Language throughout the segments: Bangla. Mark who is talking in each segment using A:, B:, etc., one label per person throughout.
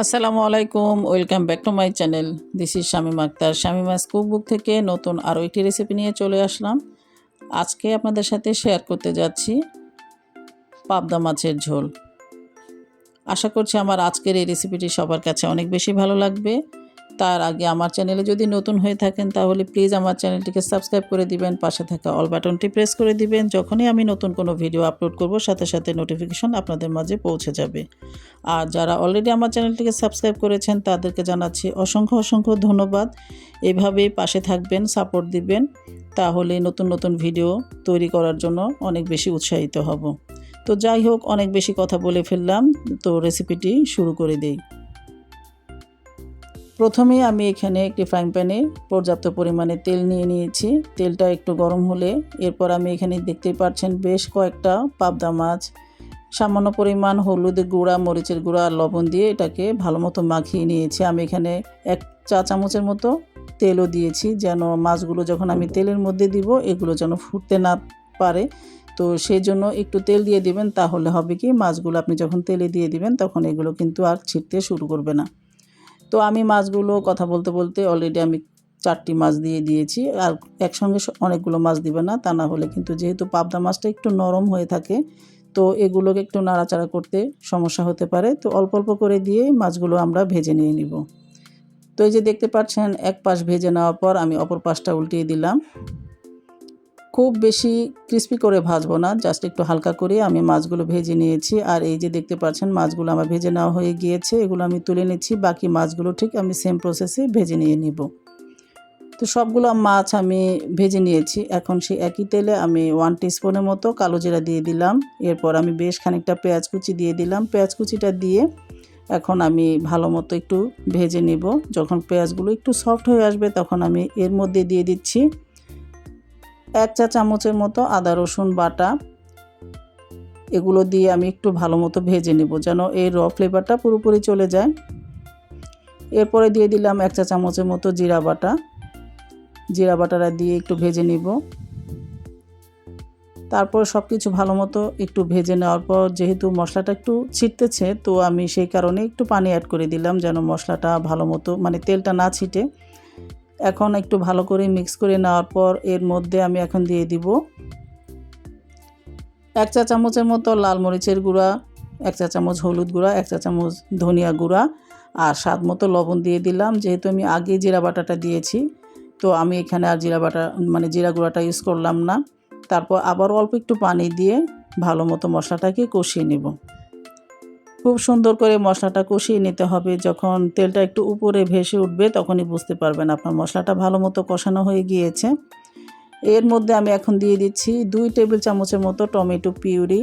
A: আসসালামু আলাইকুম, welcome back to my channel. This is Shamim Akhtar. Shamima's cookbook থেকে নতুন আরও একটি রেসিপি নিয়ে চলে আসলাম। আজকে আপনাদের সাথে শেয়ার করতে যাচ্ছি পাবদা মাছের ঝোল। আশা করছি আমার আজকের এই রেসিপিটি সবার কাছে অনেক বেশি ভালো লাগবে। তার আগে আমার চ্যানেলে যদি নতুন হয়ে থাকেন, তাহলে প্লিজ আমার চ্যানেলটিকে সাবস্ক্রাইব করে দিবেন, পাশে থাকা অল বাটনটি প্রেস করে দিবেন, যখনই আমি নতুন কোনো ভিডিও আপলোড করব, সাথে সাথে নোটিফিকেশন আপনাদের মাঝে পৌঁছে যাবে। আর যারা অলরেডি আমার চ্যানেলটিকে সাবস্ক্রাইব করেছেন, তাদেরকে জানাচ্ছি অসংখ্য অসংখ্য ধন্যবাদ। এভাবেই পাশে থাকবেন সাপোর্ট দিবেন, তাহলে নতুন নতুন ভিডিও তৈরি করার জন্য অনেক বেশি উৎসাহিত হব। তো যাই হোক, অনেক বেশি কথা বলে ফেললাম, তো রেসিপিটি শুরু করে দেই। প্রথমে আমি এখানে একটি ফ্রাইং প্যানে পর্যাপ্ত পরিমাণে তেল নিয়ে নিয়েছি। তেলটা একটু গরম হলে এরপর আমি এখানে দেখতেই পাচ্ছেন বেশ কয়েকটা পাবদা মাছ। সামান্য পরিমাণ হলুদের গুঁড়া, মরিচের গুঁড়া আর লবণ দিয়ে এটাকে ভালো মতো মাখিয়ে নিয়েছি। আমি এখানে এক চা চামচের মতো তেলও দিয়েছি যেন মাছগুলো যখন আমি তেলের মধ্যে দিব এগুলো যেন ফুটতে না পারে। তো সেই জন্য একটু তেল দিয়ে দিবেন, তাহলে হবে কি মাছগুলো আপনি যখন তেলে দিয়ে দিবেন তখন এগুলো কিন্তু আর ছিটতে শুরু করবে না। তো আমি মাছগুলো কথা বলতে বলতে অলরেডি আমি চারটি মাছ দিয়ে দিয়েছি। আর একসঙ্গে অনেকগুলো মাছ দিবে না, তা না হলে কিন্তু যেহেতু পাবদা মাছটা একটু নরম হয়ে থাকে, তো এগুলোকে একটু নাড়াচাড়া করতে সমস্যা হতে পারে। তো অল্প অল্প করে দিয়ে মাছগুলো আমরা ভেজে নিয়ে নিব। তো এই যে দেখতে পাচ্ছেন, এক পাশ ভেজে নেওয়ার পর আমি অপর পাশটা উল্টিয়ে দিলাম। খুব বেশি ক্রিস্পি করে ভাজবো না জাস্ট একটু হালকা করে আমি মাছগুলো ভেজে নিয়েছি। আর এই যে দেখতে পাচ্ছেন, মাছগুলো আমার ভেজে নেওয়া হয়ে গিয়েছে, এগুলো আমি তুলে নিচ্ছি, বাকি মাছগুলো ঠিক আমি সেম প্রসেসে ভেজে নিয়ে নিব। তো সবগুলো মাছ আমি ভেজে নিয়েছি, এখন সেই একই তেলে আমি ওয়ান টিস্পুনের মতো কালো জিরা দিয়ে দিলাম। এরপর আমি বেশ খানিকটা পেঁয়াজ কুচি দিয়ে দিলাম। পেঁয়াজ কুচিটা দিয়ে এখন আমি ভালো মতো একটু ভেজে নিব। যখন পেঁয়াজগুলো একটু সফট হয়ে আসবে, তখন আমি এর মধ্যে দিয়ে দিচ্ছি এক চা চামচের মতো আদা, রসুন বাটা। এগুলো দিয়ে আমি একটু ভালো মতো ভেজে নেব যেন এই র ফ্লেভারটা পুরোপুরি চলে যায়। এরপরে দিয়ে দিলাম এক চা চামচের মতো জিরা বাটা। জিরা বাটাটা দিয়ে একটু ভেজে নিব। তারপর সব কিছু ভালো মতো একটু ভেজে নেওয়ার পর যেহেতু মশলাটা একটু ছিটতেছে, তো আমি সেই কারণে একটু পানি অ্যাড করে দিলাম যেন মশলাটা ভালো মতো মানে তেলটা না ছিটে। এখন একটু ভালো করে মিক্স করে নেওয়ার পর এর মধ্যে আমি এখন দিয়ে দিব এক চা চামচের মতো লাল মরিচের গুঁড়া, এক চা চামচ হলুদ গুঁড়া, এক চা চামচ ধনিয়া গুঁড়া আর স্বাদ মতো লবণ দিয়ে দিলাম। যেহেতু আমি আগে জিরা বাটাটা দিয়েছি, তো আমি এখানে আর জিরা বাটা মানে জিরা গুঁড়াটা ইউজ করলাম না। তারপর আবার অল্প একটু পানি দিয়ে ভালো মতো মশলাটাকে কষিয়ে নেব। খুব সুন্দর করে মশলাটা কষিয়ে নিতে হবে। যখন তেলটা একটু উপরে ভেসে উঠবে, তখনই বুঝতে পারবেন আপনার মশলাটা ভালো মতো কষানো হয়ে গিয়েছে। এর মধ্যে আমি এখন দিয়ে দিচ্ছি দুই টেবিল চামচের মতো টমেটো পিউরি।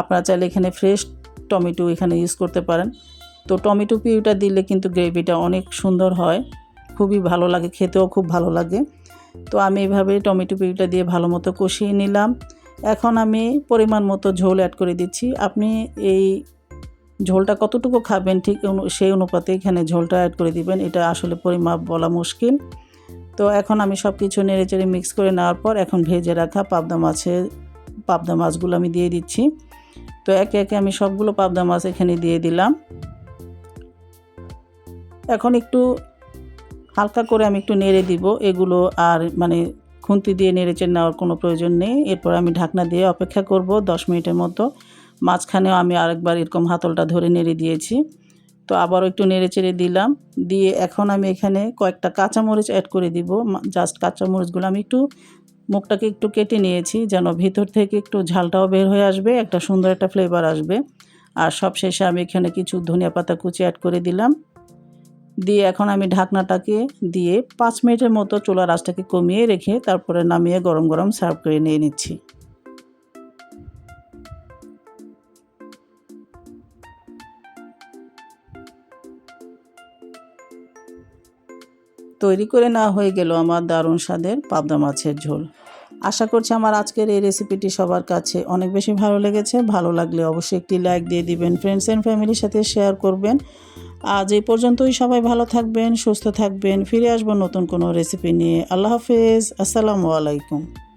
A: আপনারা চাইলে এখানে ফ্রেশ টমেটো এখানে ইউজ করতে পারেন। তো টমেটো পিউরিটা দিলে কিন্তু গ্রেভিটা অনেক সুন্দর হয়, খুবই ভালো লাগে, খেতেও খুব ভালো লাগে। তো আমি এইভাবে টমেটো পিউরিটা দিয়ে ভালো মতো কষিয়ে নিলাম। এখন আমি পরিমাণ মতো ঝোল অ্যাড করে দিচ্ছি। আপনি এই ঝোলটা কতটুকু খাবেন ঠিক সেই অনুপাতে এখানে ঝোলটা অ্যাড করে দিবেন। এটা আসলে পরিমাপ বলা মুশকিল। তো এখন আমি সব কিছু নেড়ে চেড়ে মিক্স করে নেওয়ার পর এখন ভেজে রাখা পাবদা মাছের, পাবদা মাছগুলো আমি দিয়ে দিচ্ছি। তো একে একে আমি সবগুলো পাবদা মাছ এখানে দিয়ে দিলাম। এখন একটু হালকা করে আমি একটু নেড়ে দিব। এগুলো আর মানে খুন্তি দিয়ে নেড়েচে নেওয়ার কোনো প্রয়োজন নেই। এরপর আমি ঢাকনা দিয়ে অপেক্ষা করব দশ মিনিটের মতো। মাঝখানেও আমি আরেকবার এরকম হাতলটা ধরে নেড়ে দিয়েছি। তো আবারও একটু নেড়ে চেড়ে দিলাম। দিয়ে এখন আমি এখানে কয়েকটা কাঁচামরিচ অ্যাড করে দিব। জাস্ট কাঁচামরিচগুলো আমি একটু মুখটাকে একটু কেটে নিয়েছি যেন ভিতর থেকে একটু ঝালটাও বের হয়ে আসবে, একটা সুন্দর একটা ফ্লেভার আসবে। আর সব শেষে আমি এখানে কিছু ধনিয়া পাতা কুচি অ্যাড করে দিলাম। দিয়ে এখন আমি ঢাকনাটাকে দিয়ে পাঁচ মিনিটের মতো চুলার আঁচটাকে কমিয়ে রেখে তারপরে নামিয়ে গরম গরম সার্ভ করে নিয়ে নিচ্ছি। তৈরি করে না হয়ে গেল আমার দারুণ স্বাদের পাবদা মাছের ঝোল। আশা করছি আমার আজকের এই রেসিপিটি সবার কাছে অনেক বেশি ভালো লেগেছে। ভালো লাগলে অবশ্যই একটি লাইক দিয়ে দিবেন ফ্রেন্ডস অ্যান্ড ফ্যামিলির সাথে শেয়ার করবেন। আজ এই পর্যন্তই, সবাই ভালো থাকবেন, সুস্থ থাকবেন। ফিরে আসব নতুন কোনো রেসিপি নিয়ে। আল্লাহ হাফেজ, আসসালামু আলাইকুম।